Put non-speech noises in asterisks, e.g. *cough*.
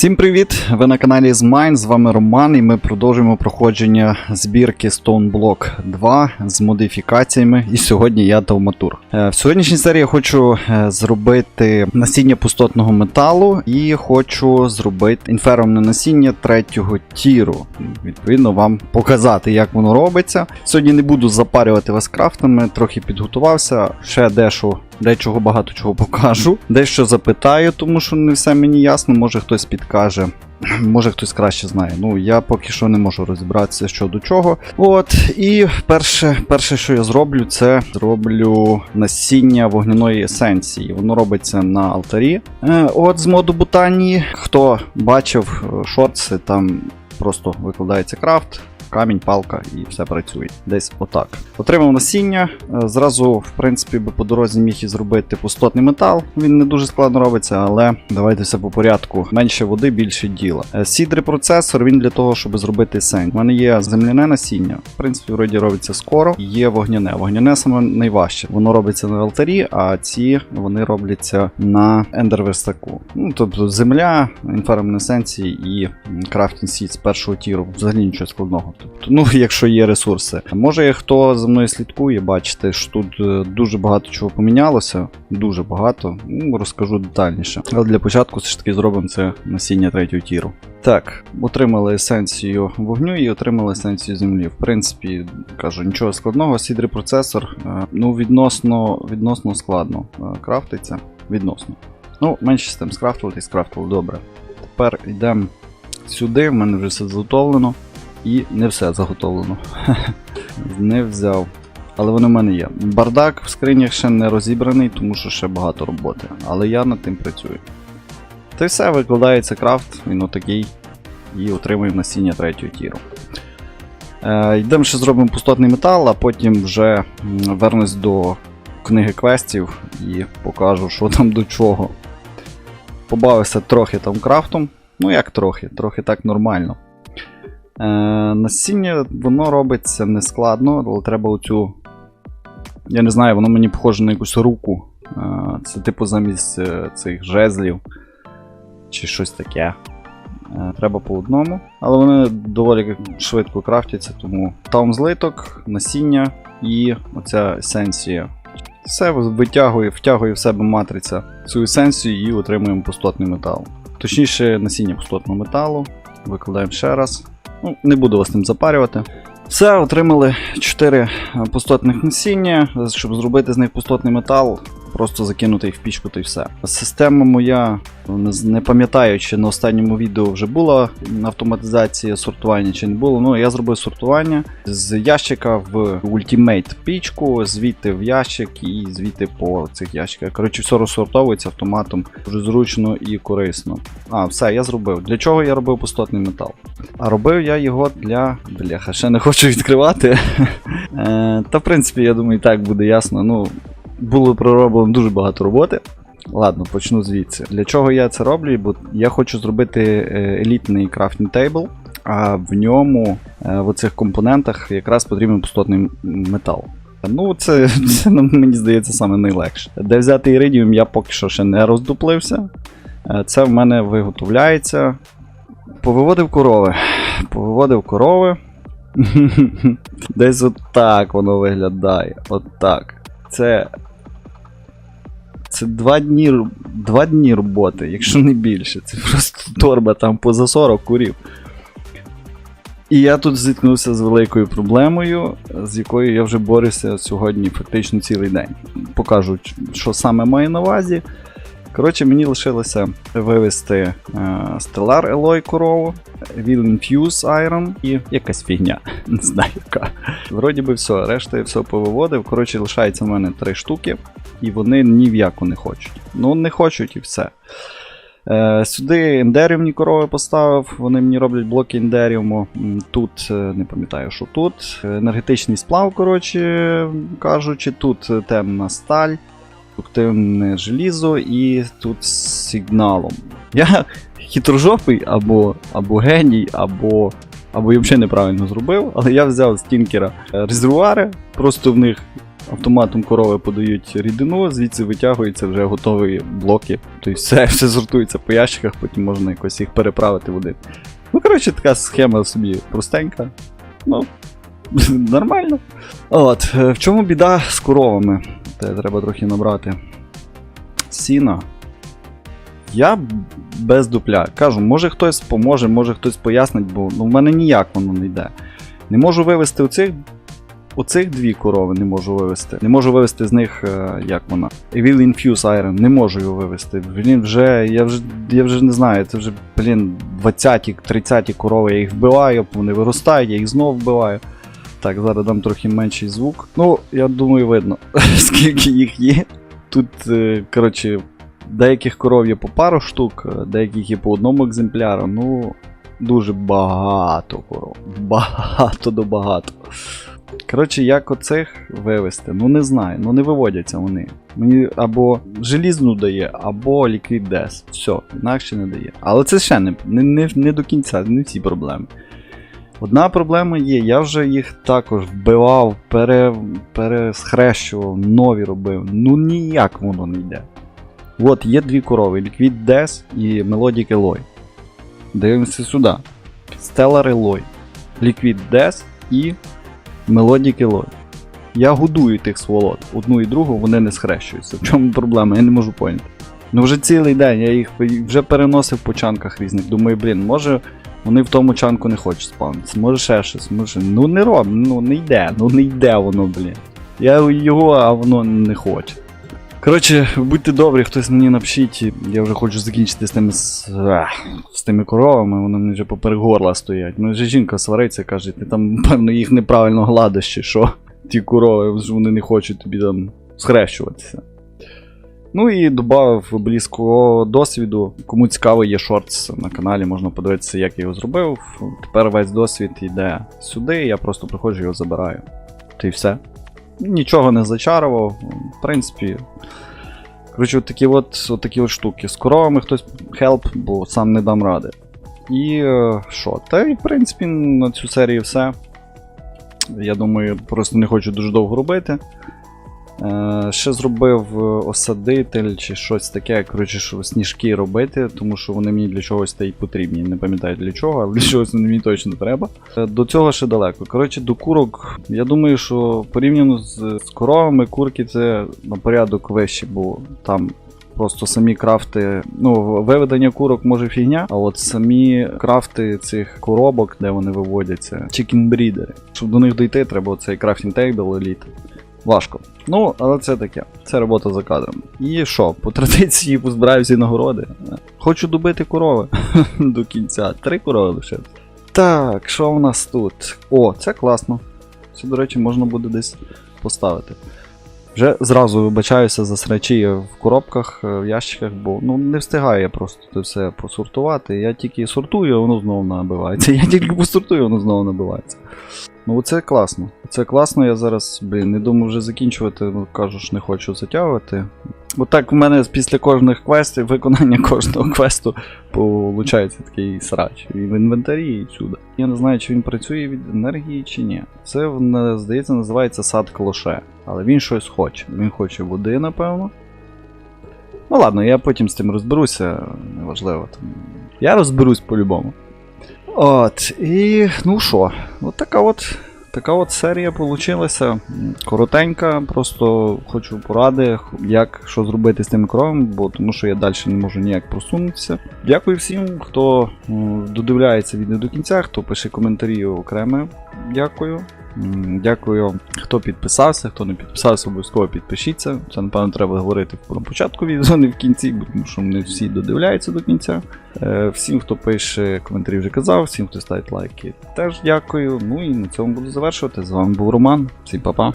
Всім привіт! Ви на каналі Zmine, з вами Роман, і ми продовжуємо проходження збірки Stone Block 2 з модифікаціями. І сьогодні я Тавматур. Е, В сьогоднішній серії я хочу е, зробити насіння пустотного металу і хочу зробити інферумне насіння третього тіру. Відповідно, вам показати, як воно робиться. Сьогодні не буду запарювати вас крафтами, трохи підготувався, ще дещо Дечого багато чого покажу. Дещо запитаю, тому що не все мені ясно, може хтось підкаже. *clears throat* Може хтось краще знає. Ну, я поки що не можу розібратися що до чого. От, і перше, перше, що я зроблю, це зроблю насіння вогняної есенції. Воно робиться на алтарі. Е, от з моду Бутанії. Хто бачив е, шортси, там просто викладається крафт. Камінь, палка і все працює. Десь отак. Отримав насіння. е, Зразу, в принципі, би по дорозі міг і зробити пустотний метал. Він не дуже складно робиться, але давайте все по порядку. Менше води, більше діла. Е, Сідри процесор він для того, щоб зробити сень. У мене є земляне насіння. В принципі, вроді робиться скоро. Є вогняне. Вогняне саме найважче. Воно робиться на алтарі, а ці вони робляться на ендерверстаку. Ну, тобто земля, інфермнесенції і крафтінг сіт з першого тіру. Взагалі нічого складного. Тобто, ну, *laughs* якщо є ресурси. Може, хто за мною слідкує, бачите, що тут е, дуже багато чого помінялося. Дуже багато. Ну, розкажу детальніше. Але для початку все ж таки зробимо це насіння третього тіру. Так, отримали есенцію вогню і отримали есенцію землі. В принципі, кажу, нічого складного. Сідрий процесор, е, ну, відносно, відносно складно е, крафтиться. Відносно. Ну, менше з тим скрафтувати, скрафтували добре. Тепер йдемо сюди, в мене вже все заготовлено. І не все заготовлено. *laughs* не взяв. Але вони в мене є. Бардак в скринях ще не розібраний, тому що ще багато роботи. Але я над тим працюю. Та й все, викладається крафт, він отакий. І отримуємо насіння третього тіру. Е, йдемо ще зробимо пустотний метал, а потім вже вернусь до книги квестів і покажу, що там до чого. Побавився трохи там крафтом. Ну як трохи, трохи так нормально. Е, насіння воно робиться нескладно, але треба оцю. Я не знаю, воно мені похоже на якусь руку. Е, це типу замість е, цих жезлів чи щось таке. Треба по одному. Але вони доволі швидко крафтяться, тому там злиток, насіння і оця есенція. Все витягує, втягує в себе матриця цю есенцію і отримуємо пустотний метал. Точніше, насіння пустотного металу. Викладаємо ще раз. Ну, не буду вас ним запарювати. Все, отримали 4 пустотних насіння. Щоб зробити з них пустотний метал, просто закинути їх в пічку та й все. Система моя, не, пам'ятаю, чи на останньому відео вже була автоматизація сортування, чи не було. Ну, я зробив сортування з ящика в Ultimate пічку, звідти в ящик і звідти по цих ящиках. Коротше, все розсортовується автоматом. Дуже зручно і корисно. А, все, я зробив. Для чого я робив пустотний метал? А робив я його для. Бляха, ще не хочу відкривати. *laughs* Е, Та, в принципі, я думаю, так буде ясно. Ну, було пророблено дуже багато роботи. Ладно, почну звідси. Для чого я це роблю? Бо я хочу зробити е, елітний крафтінг тейбл, а в ньому, е, в оцих компонентах, якраз потрібен пустотний метал. Ну, це, *laughs* це ну, мені здається саме найлегше. Де взяти іридіум, я поки що ще не роздуплився. Е, Це в мене виготовляється. Повиводив корови. Повиводив корови. *laughs* Десь отак воно виглядає. Отак. Це. Це два дні, два дні роботи, якщо не більше. Це просто торба там поза 40 курів. І я тут зіткнувся з великою проблемою, з якою я вже борюся сьогодні фактично цілий день. Покажу, що саме маю на увазі. Коротше, мені лишилося вивести е, Stellar Alloy корову, Will Infuse Iron і якась фігня. *laughs* Не знаю яка. Вроді би все, решта я все повиводив. Коротше, лишається в мене три штуки, і вони ні в яку не хочуть. Ну, не хочуть і все. Е, сюди ендеріумні корови поставив, вони мені роблять блоки ендеріуму. Тут е, не пам'ятаю, що тут. Енергетичний сплав, коротше кажучи, тут темна сталь продуктивне желізо і тут з сигналом. Я хитрожопий або, або геній, або, або я взагалі неправильно зробив, але я взяв з тінкера е, резервуари, просто в них автоматом корови подають рідину, звідси витягуються вже готові блоки. Тобто все, *laughs* все сортується по ящиках, потім можна якось їх переправити в один. Ну, коротше, така схема собі простенька. Ну, *laughs* нормально. От, е, в чому біда з коровами? Те треба трохи набрати. Сіна. Я без дупля. Кажу, може хтось поможе, може хтось пояснить, бо ну, в мене ніяк воно не йде. Не можу вивести оцих. Оцих дві корови не можу вивести. Не можу вивести з них, е, як вона. Evil Infuse Iron, не можу його вивести. Блін, вже, я вже, я вже не знаю, це вже, блін, 20-ті, 30-ті корови, я їх вбиваю, вони виростають, я їх знов вбиваю. Так, зараз дам трохи менший звук. Ну, я думаю, видно, *laughs* скільки їх є. Тут, е, коротше, деяких коров є по пару штук, е, деяких є по одному екземпляру. Ну, дуже багато коров. Багато до багато. Коротше, як оцих вивести? Ну не знаю, ну не виводяться вони. Мені або желізну дає, або ліквід дес. Все, інакше не дає. Але це ще не, не, не, не до кінця, не всі проблеми. Одна проблема є, я вже їх також вбивав, пере, пересхрещував, нові робив. Ну ніяк воно не йде. От є дві корови: Liquid Death і Melodic Eloy. Дивимося сюди. Stellar Eloy. Liquid Death і Melodic Eloy. Я годую тих сволот. Одну і другу вони не схрещуються. В чому проблема? Я не можу поняти. Ну вже цілий день я їх вже переносив по чанках різних. Думаю, блін, може вони в тому чанку не хочуть спавнитися, може ще щось, може. Ну не роб, ну не йде, ну не йде воно, блін. Я його, а воно не хоче. Коротше, будьте добрі, хтось мені напишіть, я вже хочу закінчити з тими з, тими коровами, вони мені вже поперек горла стоять. Ну вже жінка свариться, каже, ти там, певно, їх неправильно гладиш чи що. Ті корови, вони не хочуть тобі там схрещуватися. Ну і додав близького досвіду. Кому цікаво, є шортс на каналі, можна подивитися, як я його зробив. Тепер весь досвід йде сюди, я просто приходжу його забираю. Та й все. Нічого не зачарував. В принципі. Коротше, от такі от, от такі от штуки. З коровами хтось хелп, бо сам не дам ради. І е, що? Та і в принципі на цю серію все. Я думаю, просто не хочу дуже довго робити. Е, ще зробив е, осадитель чи щось таке, коротше, що сніжки робити, тому що вони мені для чогось та й потрібні. Не пам'ятаю для чого, але для чогось мені точно треба. Е, До цього ще далеко. Коротше, до курок, я думаю, що порівняно з, з коровами, курки це на порядок вище, бо там. Просто самі крафти, ну, виведення курок може фігня, а от самі крафти цих коробок, де вони виводяться, chicken breeder. Щоб до них дійти, треба цей крафтінг тейбл еліт. Важко. Ну, але це таке. Це робота за кадром. І що, по традиції позбираю всі нагороди. Хочу добити корови *laughs* до кінця. Три корови лише. Так, що в нас тут? О, це класно. Це, до речі, можна буде десь поставити. Вже зразу вибачаюся за срачі в коробках, е, в ящиках, бо ну не встигаю я просто це все посортувати. Я тільки сортую, воно знову набивається. *laughs* Я тільки посортую, воно знову набивається. Ну це класно. Це класно, я зараз, блін, не думаю вже закінчувати, ну кажу ж, не хочу затягувати. Отак в мене після кожних квестів, виконання *laughs* кожного квесту получається такий срач. І в інвентарі, і всюди. Я не знаю, чи він працює від енергії, чи ні. Це, здається, називається сад клоше. Але він щось хоче. Він хоче води, напевно. Ну ладно, я потім з цим розберуся, неважливо. Там. Я розберусь по-любому. От, і ну що, от така от. Така от серія получилася. Коротенька, просто хочу поради, як що зробити з тим кровом, бо тому що я далі не можу ніяк просунутися. Дякую всім, хто додивляється відео до кінця, хто пише коментарі окремо. Дякую. Дякую, хто підписався, хто не підписався, обов'язково підпишіться. Це, напевно, треба говорити на початку відео, *laughs* не в кінці, тому що не всі додивляються до кінця. Е, Всім, хто пише коментарі, вже казав, всім, хто ставить лайки, теж дякую. Ну і на цьому буду завершувати. З вами був Роман. Всім па-па.